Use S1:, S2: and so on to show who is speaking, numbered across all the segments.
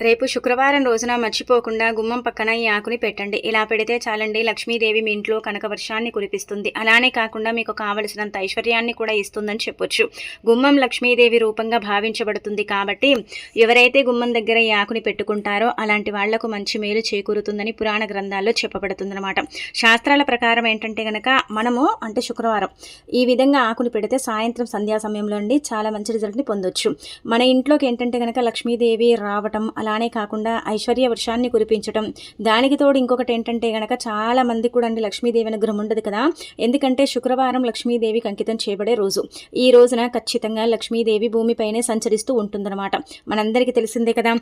S1: రేపు శుక్రవారం రోజున మర్చిపోకుండా గుమ్మం పక్కన ఈ ఆకుని పెట్టండి. ఇలా పెడితే చాలండి లక్ష్మీదేవి మీ ఇంట్లో కనక వర్షాన్ని కురిపిస్తుంది. అలానే కాకుండా మీకు కావలసినంత ఐశ్వర్యాన్ని కూడా ఇస్తుందని చెప్పొచ్చు. గుమ్మం లక్ష్మీదేవి రూపంగా భావించబడుతుంది కాబట్టి ఎవరైతే గుమ్మం దగ్గర ఈ ఆకుని పెట్టుకుంటారో అలాంటి వాళ్ళకు మంచి మేలు చేకూరుతుందని పురాణ గ్రంథాల్లో చెప్పబడుతుందన్నమాట. శాస్త్రాల ప్రకారం ఏంటంటే కనుక మనము అంటే శుక్రవారం ఈ విధంగా ఆకుని పెడితే సాయంత్రం సంధ్యా సమయంలో అండి చాలా మంచి రిజల్ట్ని పొందొచ్చు. మన ఇంట్లోకి ఏంటంటే కనుక లక్ష్మీదేవి రావటం అలానే కాకుండా ఐశ్వర్య వర్షాన్ని కురిపించడం దానికి తోడు ఇంకొకటి ఏంటంటే గనక చాలా మంది కూడా అండి లక్ష్మీదేవి అనుగ్రహం ఉండదు కదా. ఎందుకంటే శుక్రవారం లక్ష్మీదేవికి అంకితం చేయబడే రోజు. ఈ రోజున ఖచ్చితంగా లక్ష్మీదేవి భూమిపైనే సంచరిస్తూ ఉంటుందన్నమాట. మనందరికీ తెలిసిందే కదా.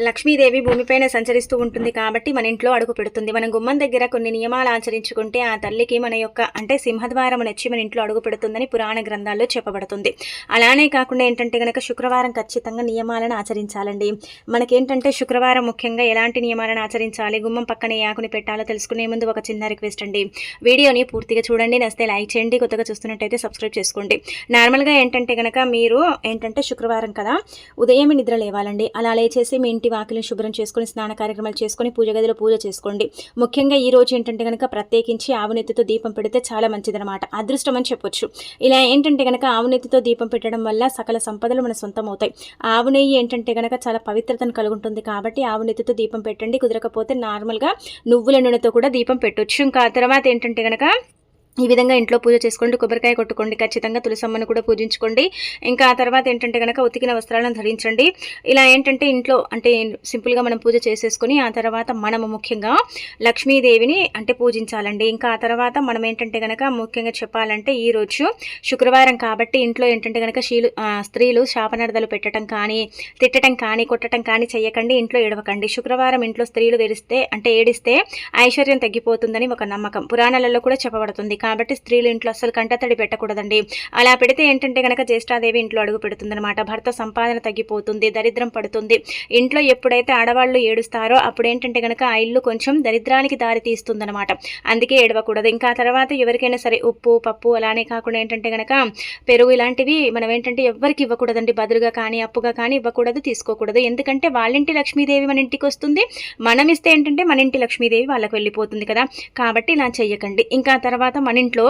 S1: లక్ష్మీదేవి భూమిపైనే సంచరిస్తూ ఉంటుంది కాబట్టి మన ఇంట్లో అడుగు పెడుతుంది. మనం గుమ్మం దగ్గర కొన్ని నియమాలు ఆచరించుకుంటే ఆ తల్లికి మన యొక్క అంటే సింహద్వారం నచ్చి మన ఇంట్లో అడుగు పెడుతుందని పురాణ గ్రంథాల్లో చెప్పబడుతుంది. అలానే కాకుండా ఏంటంటే గనక శుక్రవారం ఖచ్చితంగా నియమాలను ఆచరించాలండి. మనకేంటంటే శుక్రవారం ముఖ్యంగా ఎలాంటి నియమాలను ఆచరించాలి గుమ్మం పక్కన ఏ ఆకుని పెట్టాలో తెలుసుకునే ముందు ఒక చిన్న రిక్వెస్ట్ అండి. వీడియోని పూర్తిగా చూడండి నస్తే లైక్ చేయండి కొత్తగా చూస్తున్నట్టయితే సబ్స్క్రైబ్ చేసుకోండి. నార్మల్గా ఏంటంటే కనుక మీరు ఏంటంటే శుక్రవారం కదా ఉదయం నిద్ర లేవాలండి. అలా లేచేసి మీ ఇంటి వాకిలిని శుభ్రం చేసుకొని స్నాన కార్యక్రమాలు చేసుకొని పూజ గదిలో పూజ చేసుకోండి. ముఖ్యంగా ఈ రోజు ఏంటంటే కనుక ప్రత్యేకించి ఆవునెత్తితో దీపం పెడితే చాలా మంచిదనమాట అదృష్టం అని చెప్పొచ్చు. ఇలా ఏంటంటే కనుక ఆవునెత్తితో దీపం పెట్టడం వల్ల సకల సంపదలు మన సొంతం అవుతాయి. ఆవు నెయ్యి ఏంటంటే కనుక చాలా పవిత్రతను కలుగుంటుంది. కాబట్టి ఆవు నెత్తితో దీపం పెట్టండి కుదరకపోతే నార్మల్గా నువ్వుల నూనెతో కూడా దీపం పెట్టొచ్చు. ఇంకా తర్వాత ఏంటంటే గనక ఈ విధంగా ఇంట్లో పూజ చేసుకోండి కొబ్బరికాయ కొట్టుకోండి ఖచ్చితంగా తులసమ్మను కూడా పూజించుకోండి. ఇంకా ఆ తర్వాత ఏంటంటే కనుక ఉతికిన వస్త్రాలను ధరించండి. ఇలా ఏంటంటే ఇంట్లో అంటే సింపుల్గా మనం పూజ చేసేసుకొని ఆ తర్వాత మనము ముఖ్యంగా లక్ష్మీదేవిని అంటే పూజించాలండి. ఇంకా ఆ తర్వాత మనం ఏంటంటే కనుక ముఖ్యంగా చెప్పాలంటే ఈ రోజు శుక్రవారం కాబట్టి ఇంట్లో ఏంటంటే కనుక శీలు స్త్రీలు శాపనర్దలు పెట్టడం కానీ తిట్టడం కానీ కొట్టడం కానీ చేయకండి ఇంట్లో ఏడవకండి. శుక్రవారం ఇంట్లో స్త్రీలు వెరిస్తే అంటే ఏడిస్తే ఐశ్వర్యం తగ్గిపోతుందని ఒక నమ్మకం. పురాణాలలో కూడా చెప్పబడుతుంది. కాబట్టి స్త్రీలు ఇంట్లో అస్సలు కంటతడి పెట్టకూడదండి. అలా పెడితే ఏంటంటే కనుక జ్యేష్ఠాదేవి ఇంట్లో అడుగు పెడుతుందనమాట భర్త సంపాదన తగ్గిపోతుంది దరిద్రం పడుతుంది. ఇంట్లో ఎప్పుడైతే ఆడవాళ్ళు ఏడుస్తారో అప్పుడు ఏంటంటే కనుక ఆ ఇల్లు కొంచెం దరిద్రానికి దారి తీస్తుందనమాట అందుకే ఏడవకూడదు. ఇంకా తర్వాత ఎవరికైనా సరే ఉప్పు పప్పు అలానే కాకుండా ఏంటంటే కనుక పెరుగు ఇలాంటివి మనం ఏంటంటే ఎవరికి ఇవ్వకూడదండి. బదులుగా కానీ అప్పుగా కానీ ఇవ్వకూడదు తీసుకోకూడదు. ఎందుకంటే వాళ్ళింటి లక్ష్మీదేవి మన ఇంటికి వస్తుంది. మనం ఇస్తే ఏంటంటే మన ఇంటి లక్ష్మీదేవి వాళ్ళకి వెళ్ళిపోతుంది కదా. కాబట్టి ఇలా చెయ్యకండి. ఇంకా తర్వాత మన ఇంట్లో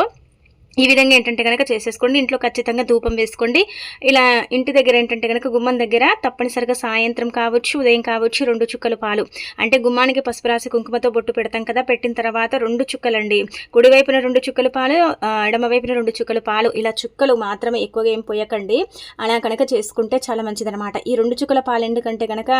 S1: ఈ విధంగా ఏంటంటే కనుక చేసేసుకోండి. ఇంట్లో ఖచ్చితంగా ధూపం వేసుకోండి. ఇలా ఇంటి దగ్గర ఏంటంటే కనుక గుమ్మం దగ్గర తప్పనిసరిగా సాయంత్రం కావచ్చు ఉదయం కావచ్చు రెండు చుక్కలు పాలు. అంటే గుమ్మానికి పసుపు రాసి కుంకుమతో బొట్టు పెడతాం కదా పెట్టిన తర్వాత రెండు చుక్కలండి. కుడివైపున రెండు చుక్కలు పాలు ఎడమవైపున ఎడమ వైపున రెండు చుక్కలు పాలు. ఇలా చుక్కలు మాత్రమే ఎక్కువగా ఏం పోయకండి. అలా కనుక చేసుకుంటే చాలా మంచిదనమాట ఈ రెండు చుక్కల పాలు ఎందుకంటే కనుక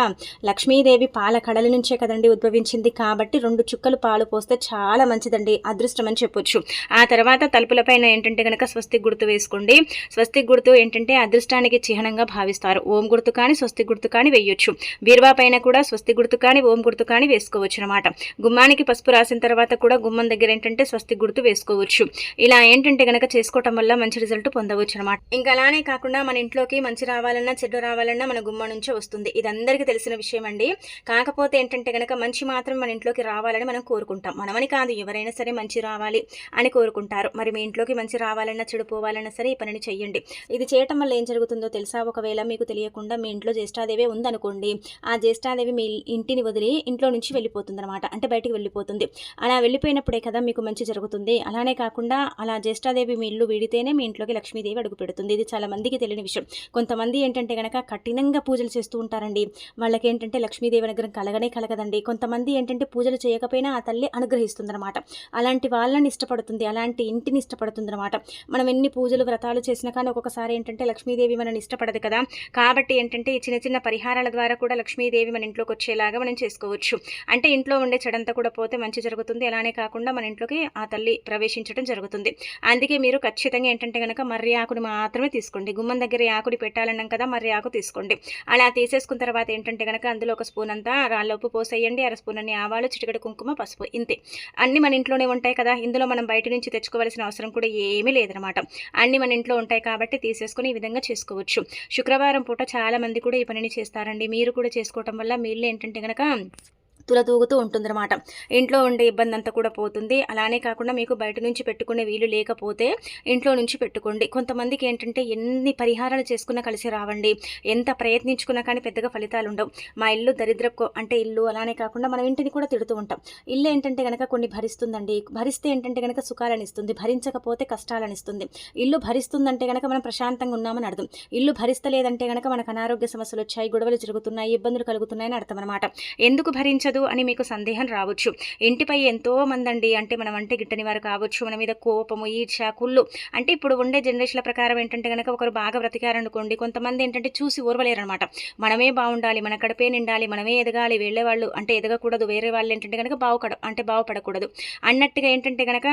S1: లక్ష్మీదేవి పాల కడల నుంచే కదండి ఉద్భవించింది కాబట్టి రెండు చుక్కలు పాలు పోస్తే చాలా మంచిదండి. అదృష్టం అని చెప్పొచ్చు. ఆ తర్వాత తలుపులపైన ఏంటంటే కనుక స్వస్తిక్ గుర్తు వేసుకోండి. స్వస్తిక్ గుర్తు ఏంటంటే అదృష్టానికి చిహ్నంగా భావిస్తారు. ఓం గుర్తు కానీ స్వస్తి గుర్తు కానీ వేయొచ్చు. బీరువా పైన కూడా స్వస్తి గుర్తు కానీ ఓం గుర్తు కానీ వేసుకోవచ్చు అనమాట గుమ్మానికి పసుపు రాసిన తర్వాత కూడా గుమ్మం దగ్గర ఏంటంటే స్వస్తి గుర్తు వేసుకోవచ్చు. ఇలా ఏంటంటే గనక చేసుకోవటం వల్ల మంచి రిజల్ట్ పొందవచ్చు అనమాట ఇంకా అలానే కాకుండా మన ఇంట్లోకి మంచి రావాలన్నా చెడ్డ రావాలన్నా మన గుమ్మ నుంచే వస్తుంది. ఇది అందరికీ తెలిసిన విషయం అండి. కాకపోతే ఏంటంటే గనక మంచి మాత్రం మన ఇంట్లోకి రావాలని మనం కోరుకుంటాం. మనమని కాదు ఎవరైనా సరే మంచి రావాలి అని కోరుకుంటారు. మరి మీ ఇంట్లోకి మంచి రావాలన్నా చెడు పోవాలన్నా సరే ఈ పనిని చెయ్యండి. ఇది చేయటం వల్ల ఏం జరుగుతుందో తెలుసా? ఒకవేళ మీకు తెలియకుండా మీ ఇంట్లో జ్యేష్ఠాదేవి ఉందనుకోండి ఆ జ్యేష్ఠాదేవి మీ ఇంటిని వదిలి ఇంట్లో నుంచి వెళ్ళిపోతుంది అనమాట అంటే బయటికి వెళ్ళిపోతుంది. అలా వెళ్ళిపోయినప్పుడే కదా మీకు మంచి జరుగుతుంది. అలానే కాకుండా అలా జ్యేష్ఠాదేవి మీ ఇల్లు వీడితేనే మీ ఇంట్లోకి లక్ష్మీదేవి అడుగు పెడుతుంది. ఇది చాలా మందికి తెలియని విషయం. కొంతమంది ఏంటంటే గనక కఠినంగా పూజలు చేస్తూ ఉంటారండి. వాళ్ళకి ఏంటంటే లక్ష్మీదేవి అనుగ్రహం కలగనే కలగదండి. కొంతమంది ఏంటంటే పూజలు చేయకపోయినా ఆ తల్లి అనుగ్రహిస్తుంది అనమాట అలాంటి వాళ్ళని ఇష్టపడుతుంది. అలాంటి ఇంటిని ఇష్టపడుతుంది. అనమాట మనం ఎన్ని పూజలు వ్రతాలు చేసినా కానీ ఒక్కొక్కసారి ఏంటంటే లక్ష్మీదేవి మనని ఇష్టపడదు కదా. కాబట్టి ఏంటంటే ఈ చిన్న చిన్న పరిహారాల ద్వారా కూడా లక్ష్మీదేవి మన ఇంట్లోకి వచ్చేలాగా మనం చేసుకోవచ్చు. అంటే ఇంట్లో ఉండే చెడంతా కూడా పోతే మంచి జరుగుతుంది. అలానే కాకుండా మన ఇంట్లోకి ఆ తల్లి ప్రవేశించడం జరుగుతుంది. అందుకే మీరు ఖచ్చితంగా ఏంటంటే కనుక మర్రి ఆకుని మాత్రమే తీసుకోండి. గుమ్మం దగ్గర ఈ ఆకుని పెట్టాలన్నాం కదా మర్రి ఆకు తీసుకోండి. అలా తీసేసుకున్న తర్వాత ఏంటంటే కనుక అందులో ఒక స్పూన్ అంతా రాళ్ళ ఉప్పు పోసేయండి. అర స్పూన్ అన్ని ఆవాలు చిటికడ కుంకుమ పసుపు. ఇంతే. అన్ని మన ఇంట్లోనే ఉంటాయి కదా. ఇందులో మనం బయట నుంచి తెచ్చుకోవాల్సిన అవసరం కూడా ఏమీ లేదనమాట అన్ని మన ఇంట్లో ఉంటాయి కాబట్టి తీసేసుకొని ఈ విధంగా చేసుకోవచ్చు. శుక్రవారం పూట చాలా మంది కూడా ఈ పనిని చేస్తారండి. మీరు కూడా చేసుకోవటం వల్ల మీళ్ళు ఏంటంటే కనుక తులతూగుతూ ఉంటుందన్నమాట. ఇంట్లో ఉండే ఇబ్బంది అంతా కూడా పోతుంది. అలానే కాకుండా మీకు బయట నుంచి పెట్టుకునే వీలు లేకపోతే ఇంట్లో నుంచి పెట్టుకోండి. కొంతమందికి ఏంటంటే ఎన్ని పరిహారాలు చేసుకున్నా కలిసి రావండి. ఎంత ప్రయత్నించుకున్నా కానీ పెద్దగా ఫలితాలు ఉండవు. మా ఇల్లు దరిద్ర అంటే ఇల్లు అలానే కాకుండా మనం ఇంటిని కూడా తిడుతూ ఉంటాం. ఇల్లు ఏంటంటే కనుక కొన్ని భరిస్తుందండి. భరిస్తే ఏంటంటే కనుక సుఖాలను ఇస్తుంది. భరించకపోతే కష్టాలను ఇస్తుంది. ఇల్లు భరిస్తుందంటే కనుక మనం ప్రశాంతంగా ఉన్నామని అర్థం. ఇల్లు భరిస్తలేదంటే కనుక మనకు అనారోగ్య సమస్యలు వచ్చాయి గొడవలు జరుగుతున్నాయి ఇబ్బందులు కలుగుతున్నాయని అర్థం అనమాట ఎందుకు భరించదు? అని మీకు సందేహం రావచ్చు. ఇంటిపై ఎంతో మంది అండి అంటే మనం అంటే గిట్టని వారు కావచ్చు మన మీద కోపము ఈర్ష కుళ్ళు. అంటే ఇప్పుడు ఉండే జనరేషన్ల ప్రకారం ఏంటంటే కనుక ఒకరు బాగా బ్రతికారనుకోండి కొంతమంది ఏంటంటే చూసి అనమాట మనమే బాగుండాలి మన కడపే నిండాలి మనమే ఎదగాలి వెళ్ళే వాళ్ళు అంటే ఎదగకూడదు వేరే వాళ్ళు ఏంటంటే కనుక బాగుపడ అంటే బాగుపడకూడదు అన్నట్టుగా ఏంటంటే కనుక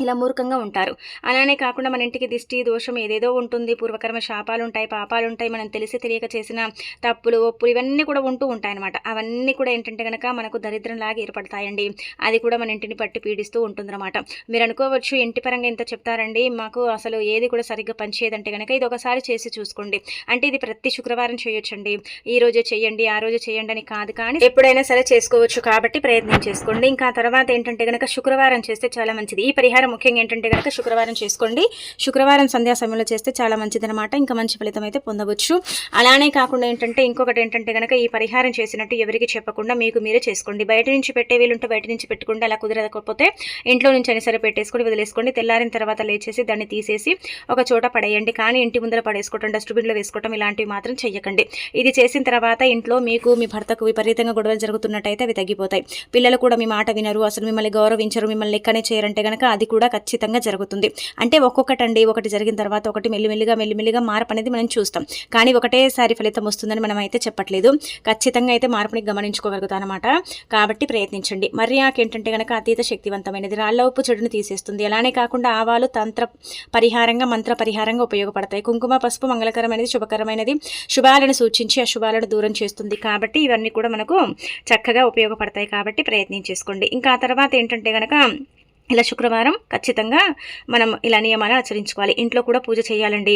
S1: ఇలా మూర్ఖంగా ఉంటారు. అలానే కాకుండా మన ఇంటికి దిష్టి దోషం ఏదేదో ఉంటుంది. పూర్వకర్మ శాపాలు ఉంటాయి పాపాలు ఉంటాయి మనం తెలిసి తెలియక చేసిన తప్పులు ఒప్పులు ఇవన్నీ కూడా ఉంటూ ఉంటాయి అనమాట అవన్నీ కూడా ఏంటంటే కనుక మనకు దరిద్రంలాగా ఏర్పడతాయండి. అది కూడా మన ఇంటిని పట్టి పీడిస్తూ ఉంటుందన్నమాట. మీరు అనుకోవచ్చు ఇంటి పరంగా ఇంత చెప్తారండి. మాకు అసలు ఏది కూడా సరిగ్గా పనిచేయదంటే కనుక ఇది ఒకసారి చేసి చూసుకోండి. అంటే ఇది ప్రతి శుక్రవారం చేయొచ్చండి. ఈ రోజు చేయండి ఆ రోజు చేయండి అని కాదు కానీ ఎప్పుడైనా సరే చేసుకోవచ్చు కాబట్టి ప్రయత్నం చేసుకోండి. ఇంకా తర్వాత ఏంటంటే కనుక శుక్రవారం చేస్తే చాలా మంచిది. ఈ పరిహారం ముఖ్యంగా ఏంటంటే కనుక శుక్రవారం చేసుకోండి. శుక్రవారం సంధ్యా సమయంలో చేస్తే చాలా మంచిదనమాట ఇంకా మంచి ఫలితం అయితే పొందవచ్చు. అలానే కాకుండా ఏంటంటే ఇంకొకటి ఏంటంటే కనుక ఈ పరిహారం చేసినట్టు ఎవరికి చెప్పకుండా మీకు మీరే చేసుకోండి. బయట నుంచి పెట్టే వీలుంటే బయట నుంచి పెట్టుకుంటే అలా కుదరకపోతే ఇంట్లో నుంచి అయినా సరే పెట్టేసుకొని వదిలేసుకోండి. తెల్లారిన తర్వాత లేచేసి దాన్ని తీసేసి ఒక చోట పడేయండి. కానీ ఇంటి ముందర పడేసుకోవటం డస్ట్బిన్లో వేసుకోవటం ఇలాంటివి మాత్రం చెయ్యకండి. ఇది చేసిన తర్వాత ఇంట్లో మీకు మీ భర్తకు విపరీతంగా గొడవలు జరుగుతున్నట్టయితే అవి తగ్గిపోతాయి. పిల్లలు కూడా మీ మాట వినరు. అసలు మిమ్మల్ని గౌరవించరు. మిమ్మల్ని లెక్కనే చేయరంటే కనుక అది కూడా కూడా ఖచ్చితంగా జరుగుతుంది. అంటే ఒక్కొక్కటండి ఒకటి జరిగిన తర్వాత ఒకటి మెల్లిమెల్లిగా మెల్లిమెల్లిగా మార్పు అనేది మనం చూస్తాం. కానీ ఒకటేసారి ఫలితం వస్తుందని మనం అయితే చెప్పట్లేదు. ఖచ్చితంగా అయితే మార్పుని గమనించుకోగలుగుతాం అనమాట కాబట్టి ప్రయత్నించండి. మర్యాక్ ఏంటంటే కనుక అతీత శక్తివంతమైనది రాళ్ళ ఉప్పు చెడును తీసేస్తుంది. అలానే కాకుండా ఆవాలు తంత్ర పరిహారంగా మంత్ర పరిహారంగా ఉపయోగపడతాయి. కుంకుమ పసుపు మంగళకరమైనది శుభకరమైనది శుభాలను సూచించి అశుభాలను దూరం చేస్తుంది. కాబట్టి ఇవన్నీ కూడా మనకు చక్కగా ఉపయోగపడతాయి. కాబట్టి ప్రయత్నం చేసుకోండి. ఇంకా ఆ తర్వాత ఏంటంటే కనుక ఇలా శుక్రవారం ఖచ్చితంగా మనం ఇలా నియమాలు ఆచరించుకోవాలి. ఇంట్లో కూడా పూజ చేయాలండి.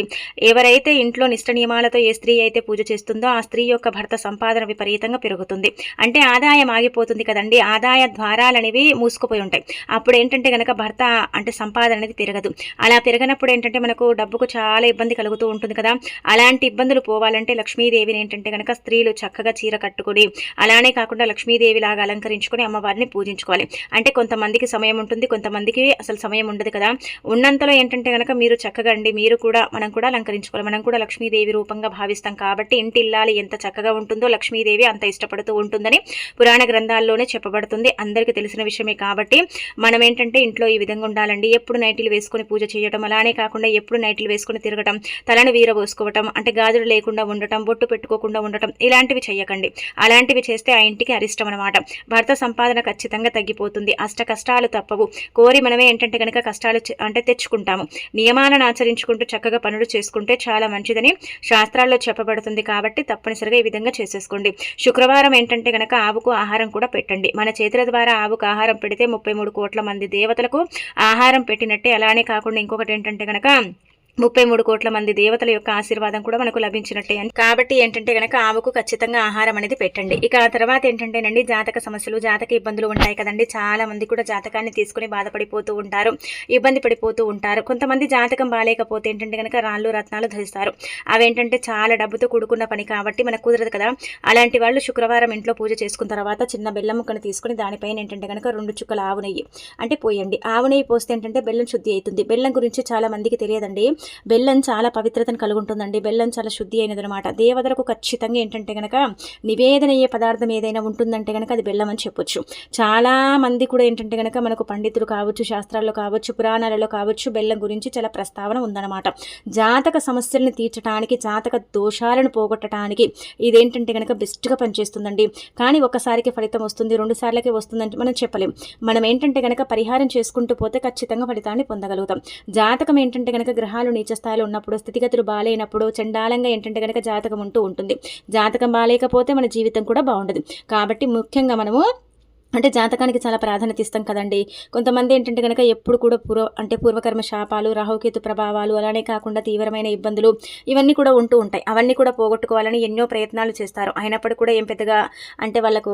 S1: ఎవరైతే ఇంట్లో నిష్ట నియమాలతో ఏ స్త్రీ అయితే పూజ చేస్తుందో ఆ స్త్రీ యొక్క భర్త సంపాదన విపరీతంగా పెరుగుతుంది. అంటే ఆదాయం ఆగిపోతుంది కదండి. ఆదాయ ద్వారాలనేవి మూసుకుపోయి ఉంటాయి. అప్పుడు ఏంటంటే కనుక భర్త అంటే సంపాదన అనేది పెరగదు. అలా పెరగనప్పుడు ఏంటంటే మనకు డబ్బుకు చాలా ఇబ్బంది కలుగుతూ ఉంటుంది కదా. అలాంటి ఇబ్బందులు పోవాలంటే లక్ష్మీదేవిని ఏంటంటే కనుక స్త్రీలు చక్కగా చీర కట్టుకొని అలానే కాకుండా లక్ష్మీదేవి లాగా అలంకరించుకొని అమ్మవారిని పూజించుకోవాలి. అంటే కొంతమందికి సమయం ఉంటుంది కొంతమందికి అసలు సమయం ఉండదు కదా. ఉన్నంతలో ఏంటంటే కనుక మీరు చక్కగా అండి మీరు కూడా మనం కూడా అలంకరించుకోవాలి. మనం కూడా లక్ష్మీదేవి రూపంగా భావిస్తాం కాబట్టి ఇంటి ఇల్లాలి ఎంత చక్కగా ఉంటుందో లక్ష్మీదేవి అంత ఇష్టపడుతూ ఉంటుందని పురాణ గ్రంథాల్లోనే చెప్పబడుతుంది. అందరికీ తెలిసిన విషయమే కాబట్టి మనం ఏంటంటే ఇంట్లో ఈ విధంగా ఉండాలండి. ఎప్పుడు నైటీలు వేసుకొని పూజ చేయడం అలానే కాకుండా ఎప్పుడు నైటీలు వేసుకొని తిరగటం తలను వీరబోసుకోవటం అంటే గాజులు లేకుండా ఉండటం బొట్టు పెట్టుకోకుండా ఉండటం ఇలాంటివి చేయకండి. అలాంటివి చేస్తే ఆ ఇంటికి అరిష్టం అనమాట భర్త సంపాదన ఖచ్చితంగా తగ్గిపోతుంది. అష్ట కష్టాలు తప్పవు. కోరి మనమే ఏంటంటే కనుక కష్టాలు అంటే తెచ్చుకుంటాము. నియమాలను ఆచరించుకుంటూ చక్కగా పనులు చేసుకుంటే చాలా మంచిదని శాస్త్రాల్లో చెప్పబడుతుంది కాబట్టి తప్పనిసరిగా ఈ విధంగా చేసేసుకోండి. శుక్రవారం ఏంటంటే కనుక ఆవుకు ఆహారం కూడా పెట్టండి. మన చేతుల ద్వారా ఆవుకు ఆహారం పెడితే ముప్పై కోట్ల మంది దేవతలకు ఆహారం పెట్టినట్టే. అలానే కాకుండా ఇంకొకటి ఏంటంటే కనుక ముప్పై మూడు కోట్ల మంది దేవతల యొక్క ఆశీర్వాదం కూడా మనకు లభించినట్టే అని. కాబట్టి ఏంటంటే గనక ఆవుకు ఖచ్చితంగా ఆహారం అనేది పెట్టండి. ఇక ఆ తర్వాత ఏంటంటేనండి జాతక సమస్యలు జాతక ఇబ్బందులు ఉంటాయి కదండి. చాలా మంది కూడా జాతకాన్ని తీసుకుని బాధపడిపోతూ ఉంటారు ఇబ్బంది పడిపోతూ ఉంటారు. కొంతమంది జాతకం బాగాలేకపోతే ఏంటంటే కనుక రాళ్ళు రత్నాలు ధరిస్తారు. అవేంటంటే చాలా డబ్బుతో కూడుకున్న పని కాబట్టి మనకు కుదరదు కదా. అలాంటి వాళ్ళు శుక్రవారం ఇంట్లో పూజ చేసుకున్న తర్వాత చిన్న బెల్లం ముక్కను తీసుకుని దానిపైన ఏంటంటే కనుక రెండు చుక్కల ఆవు నెయ్యి అంటే పోయండి. ఆవు నెయ్యి పోస్తే ఏంటంటే బెల్లం శుద్ధి అవుతుంది. బెల్లం గురించి చాలా మందికి తెలియదండి. బెల్లం చాలా పవిత్రతను కలిగి ఉంటుందండి బెల్లం చాలా శుద్ధి అయినదనమాట. దేవతలకు ఖచ్చితంగా ఏంటంటే కనుక నివేదన అయ్యే పదార్థం ఏదైనా ఉంటుందంటే కనుక అది బెల్లం అని చెప్పొచ్చు. చాలా మంది కూడా ఏంటంటే కనుక మనకు పండితులు కావచ్చు శాస్త్రాల్లో కావచ్చు పురాణాలలో కావచ్చు బెల్లం గురించి చాలా ప్రస్తావన ఉందన్నమాట జాతక సమస్యలను తీర్చడానికి జాతక దోషాలను పోగొట్టడానికి ఇదేంటంటే కనుక బెస్ట్గా పనిచేస్తుందండి. కానీ ఒకసారికి ఫలితం వస్తుంది రెండు సార్లకే వస్తుందంటే మనం చెప్పలేం. మనం ఏంటంటే కనుక పరిహారం చేసుకుంటూ పోతే ఖచ్చితంగా ఫలితాన్ని పొందగలుగుతాం. జాతకం ఏంటంటే కనుక గ్రహాలు నీచస్థాయిలో ఉన్నప్పుడు స్థితిగతులు బాగాలేనప్పుడు చండాలంగా ఏంటంటే కనుక జాతకం ఉంటూ ఉంటుంది. జాతకం బాగాలేకపోతే మన జీవితం కూడా బాగుండదు. కాబట్టి ముఖ్యంగా మనము అంటే జాతకానికి చాలా ప్రాధాన్యత ఇస్తాం కదండి. కొంతమంది ఏంటంటే కనుక ఎప్పుడు కూడా పూర్వ అంటే పూర్వకర్మ శాపాలు రాహుకేతు ప్రభావాలు అలానే కాకుండా తీవ్రమైన ఇబ్బందులు ఇవన్నీ కూడా ఉంటూ ఉంటాయి. అవన్నీ కూడా పోగొట్టుకోవాలని ఎన్నో ప్రయత్నాలు చేస్తారు. అయినప్పుడు కూడా ఏం పెద్దగా అంటే వాళ్ళకు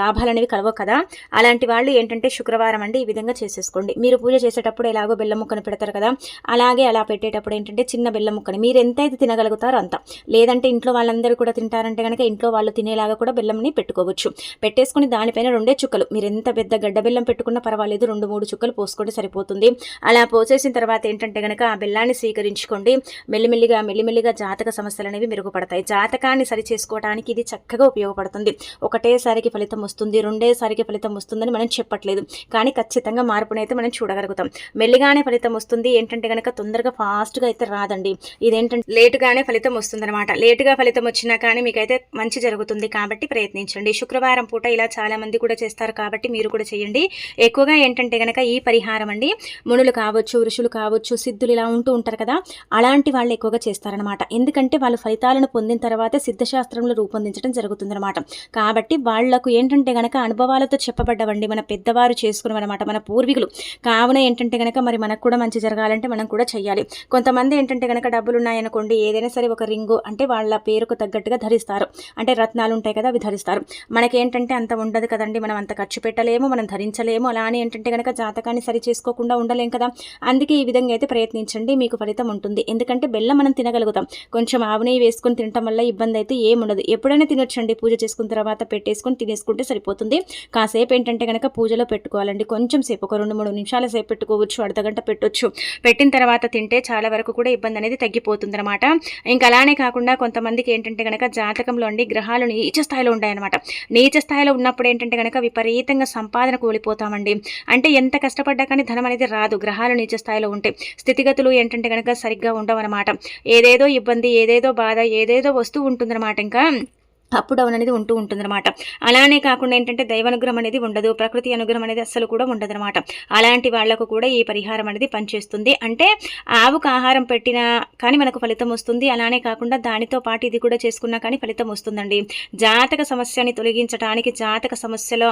S1: లాభాలు అనేవి కలవవు కదా. అలాంటి వాళ్ళు ఏంటంటే శుక్రవారం అండి ఈ విధంగా చేసేసుకోండి. మీరు పూజ చేసేటప్పుడు ఎలాగో బెల్లం ముక్కను పెడతారు కదా. అలాగే అలా పెట్టేటప్పుడు ఏంటంటే చిన్న బెల్లం ముక్కని మీరు ఎంతైతే తినగలుగుతారో అంత. లేదంటే ఇంట్లో వాళ్ళందరూ కూడా తింటారంటే కనుక ఇంట్లో వాళ్ళు తినేలాగా కూడా బెల్లంని పెట్టుకోవచ్చు. పెట్టేసుకుని దానిపైన రెండు రెండే చుక్కలు. మీరు ఎంత పెద్ద గడ్డ బెల్లం పెట్టుకున్నా పర్వాలేదు రెండు మూడు చుక్కలు పోసుకుంటే సరిపోతుంది. అలా పోసేసిన తర్వాత ఏంటంటే కనుక ఆ బెల్లాన్ని స్వీకరించుకోండి. మెల్లిమెల్లిగా మెల్లిమెల్లిగా జాతక సమస్యలు అనేవి మెరుగుపడతాయి. జాతకాన్ని సరి చేసుకోవడానికి ఇది చక్కగా ఉపయోగపడుతుంది. ఒకటేసారికి ఫలితం వస్తుంది రెండేసారికి ఫలితం వస్తుందని మనం చెప్పట్లేదు. కానీ ఖచ్చితంగా మార్పునైతే మనం చూడగలుగుతాం. మెల్లిగానే ఫలితం వస్తుంది ఏంటంటే కనుక తొందరగా ఫాస్ట్గా అయితే రాదండి. ఇదేంటంటే లేటుగానే ఫలితం వస్తుందన్నమాట. లేటుగా ఫలితం వచ్చినా కానీ మీకైతే మంచి జరుగుతుంది కాబట్టి ప్రయత్నించండి. శుక్రవారం పూట ఇలా చాలా మంది కూడా చేస్తారు కాబట్టి మీరు కూడా చేయండి. ఎక్కువగా ఏంటంటే కనుక ఈ పరిహారం అండి మునులు కావచ్చు ఋషులు కావచ్చు సిద్ధులు ఇలా ఉంటూ ఉంటారు కదా అలాంటి వాళ్ళు ఎక్కువగా చేస్తారనమాట ఎందుకంటే వాళ్ళు ఫలితాలను పొందిన తర్వాత సిద్ధశాస్త్రంలో రూపొందించడం జరుగుతుందన్నమాట. కాబట్టి వాళ్ళకు ఏంటంటే గనక అనుభవాలతో చెప్పబడ్డవండి మన పెద్దవారు చేసుకున్నమాట మన పూర్వీకులు. కావున ఏంటంటే గనక మరి మనకు కూడా మంచి జరగాలంటే మనం కూడా చేయాలి కొంతమంది ఏంటంటే గనక డబ్బులు ఉన్నాయనుకోండి ఏదైనా సరే ఒక రింగు అంటే వాళ్ళ పేరుకు తగ్గట్టుగా ధరిస్తారు. అంటే రత్నాలు ఉంటాయి కదా అవి ధరిస్తారు. మనకేంటంటే అంత ఉండదు కదండి మనం అంత ఖర్చు పెట్టలేము మనం ధరించలేము. అలానే ఏంటంటే కనుక జాతకాన్ని సరి చేసుకోకుండా ఉండలేం కదా. అందుకే ఈ విధంగా అయితే ప్రయత్నించండి మీకు ఫలితం ఉంటుంది. ఎందుకంటే బెల్లం మనం తినగలుగుతాం. కొంచెం ఆవునే వేసుకొని తినటం వల్ల ఇబ్బంది అయితే ఏముండదు. ఎప్పుడైనా తినొచ్చండి. పూజ చేసుకున్న తర్వాత పెట్టేసుకొని తినేసుకుంటే సరిపోతుంది. కాసేపు ఏంటంటే కనుక పూజలో పెట్టుకోవాలండి. కొంచెం సేపు ఒక రెండు మూడు నిమిషాల సేపు పెట్టుకోవచ్చు. అర్ధగంట పెట్టొచ్చు. పెట్టిన తర్వాత తింటే చాలా వరకు కూడా ఇబ్బంది అనేది తగ్గిపోతుంది అనమాట ఇంకా అలానే కాకుండా కొంతమందికి ఏంటంటే కనుక జాతకంలో అండి గ్రహాలు నీచ స్థాయిలో ఉన్నాయన్నమాట. నీచ స్థాయిలో ఉన్నప్పుడు ఏంటంటే కనుక విపరీతంగా సంపాదన కోల్పోతామండి. అంటే ఎంత కష్టపడ్డా కానీ ధనం అనేది రాదు. గ్రహాలు నిజ స్థాయిలో ఉంటే స్థితిగతులు ఏంటంటే కనుక సరిగ్గా ఉండవన్నమాట. ఏదేదో ఇబ్బంది ఏదేదో బాధ ఏదేదో వస్తూ ఉంటుందన్నమాట ఇంకా. అప్ డౌన్ అనేది ఉంటూ ఉంటుందన్నమాట. అలానే కాకుండా ఏంటంటే దైవానుగ్రహం అనేది ఉండదు ప్రకృతి అనుగ్రహం అనేది అస్సలు కూడా ఉండదన్నమాట. అలాంటి వాళ్ళకు కూడా ఈ పరిహారం అనేది పనిచేస్తుంది. అంటే ఆవుకు ఆహారం పెట్టినా కానీ మనకు ఫలితం వస్తుంది. అలానే కాకుండా దానితో పాటు ఇది కూడా చేసుకున్నా కానీ ఫలితం వస్తుందండి. జాతక సమస్యని తొలగించడానికి జాతక సమస్యల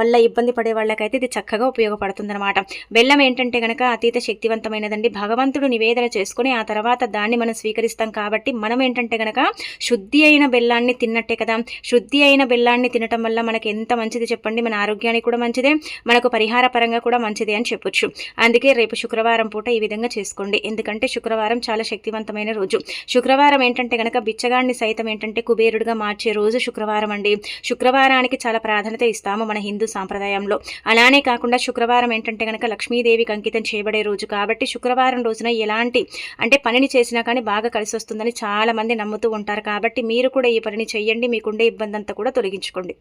S1: వల్ల ఇబ్బంది పడే వాళ్ళకైతే ఇది చక్కగా ఉపయోగపడుతుందన్నమాట. బెల్లం ఏంటంటే కనుక అతీత శక్తివంతమైనదండి. భగవంతుడు నివేదన చేసుకుని ఆ తర్వాత దాన్ని మనం స్వీకరిస్తాం కాబట్టి మనం ఏంటంటే కనుక శుద్ధి అయిన బెల్లాన్ని తిన్నట్టే కదా. శుద్ధి అయిన బెల్లాన్ని తినటం వల్ల మనకి ఎంత మంచిది చెప్పండి? మన ఆరోగ్యానికి కూడా మంచిదే మనకు పరిహార పరంగా కూడా మంచిదే అని చెప్పొచ్చు. అందుకే రేపు శుక్రవారం పూట ఈ విధంగా చేసుకోండి. ఎందుకంటే శుక్రవారం చాలా శక్తివంతమైన రోజు. శుక్రవారం ఏంటంటే కనుక బిచ్చగాడిని సైతం ఏంటంటే కుబేరుడుగా మార్చే రోజు శుక్రవారం అండి. శుక్రవారానికి చాలా ప్రాధాన్యత ఇస్తాము మన హిందూ సాంప్రదాయంలో. అలానే కాకుండా శుక్రవారం ఏంటంటే కనుక లక్ష్మీదేవికి అంకితం చేయబడే రోజు. కాబట్టి శుక్రవారం రోజున ఎలాంటి అంటే పనిని చేసినా కానీ బాగా కలిసి వస్తుందని చాలా మంది నమ్ముతూ ఉంటారు. కాబట్టి మీరు కూడా ఈ పనిని చేయండి మీకుండే ఇబ్బంది అంతా కూడా తొలగించుకోండి.